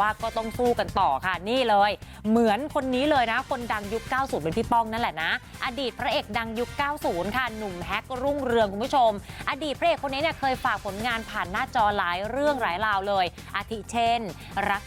ว่าก็ต้องสู้กันต่อค่ะนี่เลยเหมือนคนนี้เลยนะ คนดังยุค 90 เป็นพี่ป้องนั่นแหละนะ อดีตพระเอกดังยุค 90 ค่ะหนุ่มแฮกรุ่งเรืองคุณผู้ชม อดีตพระเอกคนนี้เนี่ยเคยฝากผลงานผ่านหน้าจอหลายเรื่องหลายราวเลย อาทิเช่น รัก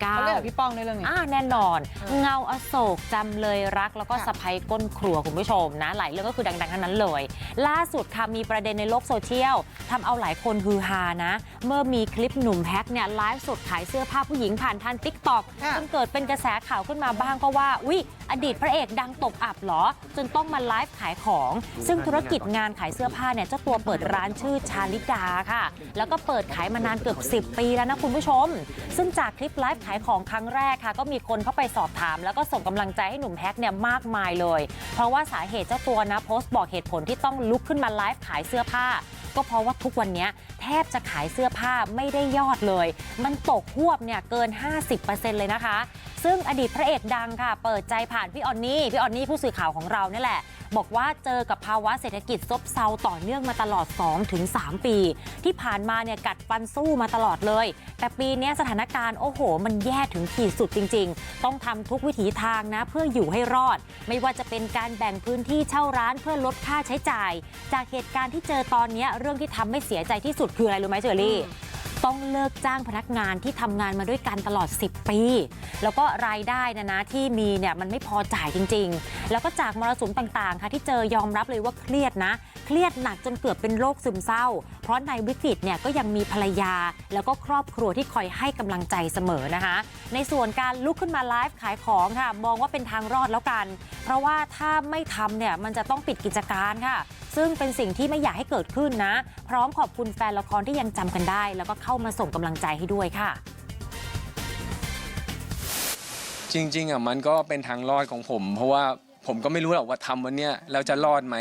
เขาเล่นกับ8,009พี่ป้องในเรื่องนี้อ่าแน่นอน เงาอโศกจำเลยรักแล้วก็ค่ะสะพายก้นครัวคุณผู้ชมนะ หลายเรื่องก็คือดังๆทั้งนั้นเลย ล่าสุดค่ะมีประเด็นในโลกโซเชียลทำเอาหลายคนฮือฮานะ เมื่อมีคลิปหนุ่มแฮกเนี่ยไลฟ์สดขายเสื้อผ้าผู้หญิงผ่านทางติ๊กต็อกค่ะจนเกิดเป็นกระแสข่าวขึ้นมาบ้างก็ว่า อุ๊ย อดีตพระเอกดังตกอับเหรอ จนต้องมาไลฟ์ขายของ ซึ่งธุรกิจงานขายเสื้อผ้าเนี่ยเจ้าตัวเปิดร้านชื่อชาลิดาค่ะ แล้วก็เปิดขายมานานเกือบ 10 ปีแล้วนะคุณผู้ชม ซึ่งจากคลิปไลฟ์ขายของครั้งแรกค่ะ ก็มีคนเข้าไปสอบถาม แล้วก็ส่งกำลังใจให้หนุ่มแฮกเนี่ยมากมายเลย เพราะว่าสาเหตุเจ้าตัวนะโพสต์บอกเหตุผลที่ต้องลุกขึ้นมาไลฟ์ขายเสื้อผ้าก็เพราะว่าทุกวันนี้ แทบจะขายเสื้อผ้าไม่ได้ยอดเลยมันตกหวบเนี่ยเกิน 50%เลยนะคะ ซึ่งอดีตพระเอกดังค่ะ เปิดใจผ่านพี่ออนนี่พี่ออนนี่ผู้สื่อข่าวของเราเนี่ยแหละ บอกว่าเจอกับภาวะเศรษฐกิจซบเซาต่อเนื่องมาตลอด 2-3 ปี ที่ผ่านมาเนี่ยกัดฟันสู้มาตลอดเลย แต่ปีนี้สถานการณ์โอ้โห มันแย่ถึงขีดสุดจริง ๆ ต้องทำทุกวิถีทางนะเพื่ออยู่ให้รอด ไม่ว่าจะเป็นการแบ่งพื้นที่เช่าร้านเพื่อลดค่าใช้จ่าย จากเหตุการณ์ที่เจอตอนนี้เรื่องที่ทำให้เสียใจที่สุดคืออะไรรู้ไหมเจอรี่ ต้องเลิกจ้างพนักงานที่ทำงานมาด้วยกันตลอด 10 ปี แล้วก็รายได้นะนะที่มีเนี่ยมันไม่พอจ่ายจริง ๆ แล้วก็จากมรสุมต่างๆ ค่ะที่เจอยอมรับเลยว่าเครียดนะ เครียดหนักจนเกือบเป็นโรคซึมเศร้า ราะในวิกฤตเนี่ยก็ยังมีภรรยาแล้วก็ครอบครัวที่คอยให้กำลังใจเสมอนะคะในส่วนการลุกขึ้นมาไลฟ์ขายของค่ะ มองว่าเป็นทางรอดแล้วกัน เพราะว่าถ้าไม่ทำเนี่ยมันจะต้องปิดกิจการค่ะ ซึ่งเป็นสิ่งที่ไม่อยากให้เกิดขึ้นนะ พร้อมขอบคุณแฟนละครที่ยังจำกันได้ แล้วก็เข้ามาส่งกำลังใจให้ด้วยค่ะจริงๆอะมันก็เป็นทางรอดของผม เพราะว่าผมก็ไม่รู้หรอกว่าทำวันเนี้ยแล้วจะรอดไหม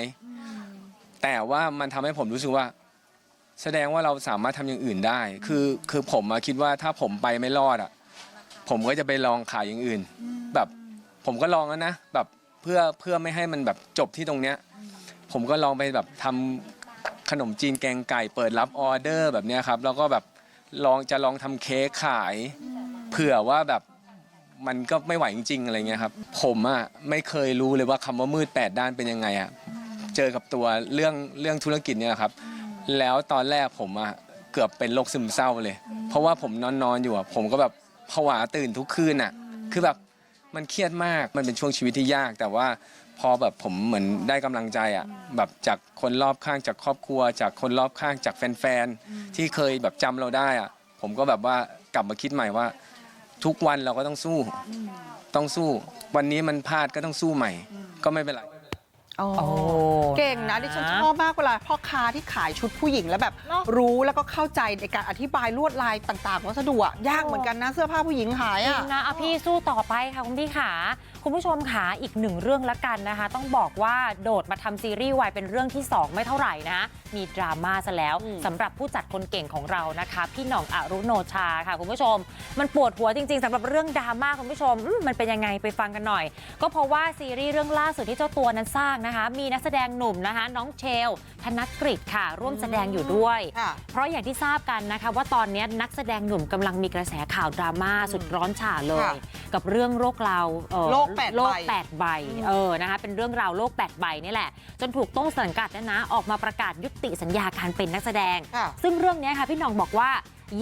แต่ว่ามันทำให้ผมรู้สึกว่า แสดงว่าเราสามารถทำอย่างอื่นได้ คือคือผมมาคิดว่าถ้าผมไปไม่รอดอะผมก็จะไปลองขายอย่างอื่น แบบผมก็ลองแล้วนะแบบเพื่อเพื่อไม่ให้มันแบบจบที่ตรงเนี้ย ผมก็ลองไปแบบทำขนมจีนแกงไก่เปิดรับออเดอร์แบบเนี้ยครับ แล้วก็แบบลองจะลองทำเค้กขาย เผื่อว่าแบบมันก็ไม่ไหวจริงๆอะไรเงี้ยครับ ผมอะไม่เคยรู้เลยว่าคำว่ามืดแปดด้านเป็นยังไงอะ เจอกับตัวเรื่องเรื่องธุรกิจเนี่ยครับ แล้วตอนแรกผมอะเกือบเป็นโรคซึมเศร้าเลย เพราะว่าผมนอนนอนอยู่อะผมก็แบบผวาตื่นทุกคืนอะคือแบบมันเครียดมากมันเป็นช่วงชีวิตที่ยาก แต่ว่าพอแบบผมเหมือนได้กำลังใจอะแบบจากคนรอบข้างจากครอบครัว จากคนรอบข้างจากแฟนๆที่เคยแบบจำเราได้อะผมก็แบบว่ากลับมาคิดใหม่ว่า ทุกวันเราก็ต้องสู้ ต้องสู้ วันนี้มันพลาดก็ต้องสู้ใหม่ ก็ไม่เป็นไร เก่งนะดิฉันชอบมากเวลาพ่อค้าที่ขายชุดผู้หญิงแล้วแบบเนอะรู้แล้วก็เข้าใจในการอธิบายลวดลายต่างๆวัสดุอะยากเหมือนกันนะเสื้อผ้าผู้หญิงขายจริอะงนะอะพี่สู้ต่อไปค่ะคุณพี่ขาคุณผู้ชมขาอีกหนึ่งเรื่องละกันนะคะ ต้องบอกว่าโดดมาทำซีรีส์วายเป็นเรื่องที่ 2 ไม่เท่าไหร่นะ มีดราม่าซะแล้วสำหรับผู้จัดคนเก่งของเรานะคะ พี่หน่องอรุโนชาค่ะคุณผู้ชม มันปวดหัวจริง ๆสำหรับเรื่องดราม่าคุณผู้ชมอืมมันเป็นยังไงไปฟังกันหน่อย ก็เพราะว่าซีรีส์เรื่องล่าสุดที่เจ้าตัวนั้นสร้างนะคะมีนักแสดงหนุ่มนะคะ น้องเชล ธนกฤษค่ะ ร่วมแสดงอยู่ด้วย ค่ะ เพราะอย่างที่ทราบกันนะคะ ว่าตอนนี้นักแสดงหนุ่มกำลังมีกระแสข่าวดราม่าสุดร้อนฉ่าเลย ค่ะกับเรื่องโรคเราเอ่อโรคแปดใบ โรคแปดใบเออนะคะเป็นเรื่องราวโรคแปดใบนี่แหละ จนถูกต้นสังกัดเนยนะออกมาประกาศยุติสัญญาการเป็นนักแสดง ค่ะ ซึ่งเรื่องเนี้ยค่ะพี่หน้องบอกว่า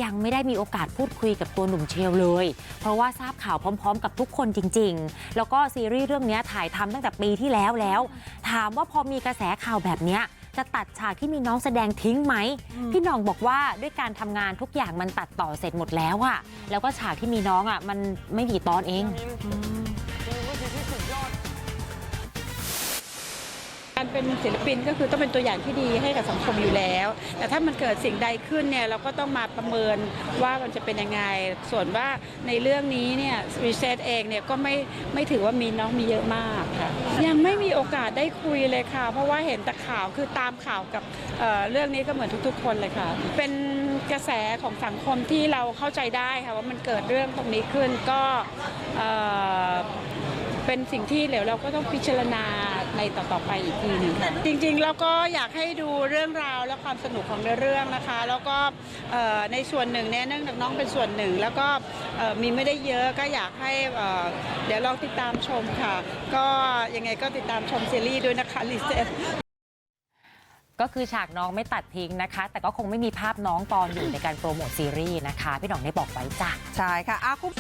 ยังไม่ได้มีโอกาสพูดคุยกับตัวหนุ่มเชลเลย เพราะว่าทราบข่าวพร้อม ๆ กับทุกคนจริง ๆ แล้วก็ซีรีส์เรื่องนี้ถ่ายทำตั้งแต่ปีที่แล้วแล้ว ถามว่าพอมีกระแสข่าวแบบเนี้ยจะตัดฉากที่มีน้องแสดงทิ้งไหม พี่น้องบอกว่าด้วยการทำงานทุกอย่างมันตัดต่อเสร็จหมดแล้วอะแล้วก็ฉากที่มีน้องอะมันไม่กี่ตอนเอง การเป็นศิลปินก็คือต้องเป็นตัวอย่างที่ดีให้กับสังคมอยู่แล้ว แต่ถ้ามันเกิดสิ่งใดขึ้นเนี่ยเราก็ต้องมาประเมินว่ามันจะเป็นยังไง ส่วนว่าในเรื่องนี้เนี่ยรีเซตเองเนี่ยก็ไม่ไม่ถือว่ามีน้องมีเยอะมากค่ะยังไม่มีโอกาสได้คุยเลยค่ะ เพราะว่าเห็นแต่ข่าวคือตามข่าวกับเเรื่องนี้ก็เหมือนทุกๆ คนเลยค่ะ เป็นกระแสของสังคมที่เราเข้าใจได้ค่ะว่ามันเกิดเรื่องตรงนี้ขึ้นก็ เอ่อเป็นสิ่งที่เดี๋ยวเราก็ต้องพิจารณาในต่อๆไปอีกทีหนึ่งค่ะจริงๆแล้วก็อยากให้ดูเรื่องราวและความสนุกของเรื่องนะคะ แล้วก็เอ่อในส่วนหนึ่งเนี่ยเนื่องจากน้องเป็นส่วนหนึ่ง แล้วก็เอ่อมีไม่ได้เยอะก็อยากให้เอ่อเดี๋ยวลองติดตามชมค่ะ ก็ยังไงก็ติดตามชมซีรีส์ด้วยนะคะลิเซ ก็คือฉากน้องไม่ตัดทิ้งนะคะ แต่ก็คงไม่มีภาพน้องตอนอยู่ในการโปรโมทซีรีส์นะคะ พี่หน่องได้บอกไว้จ้ะ ใช่ค่ะอาคุณ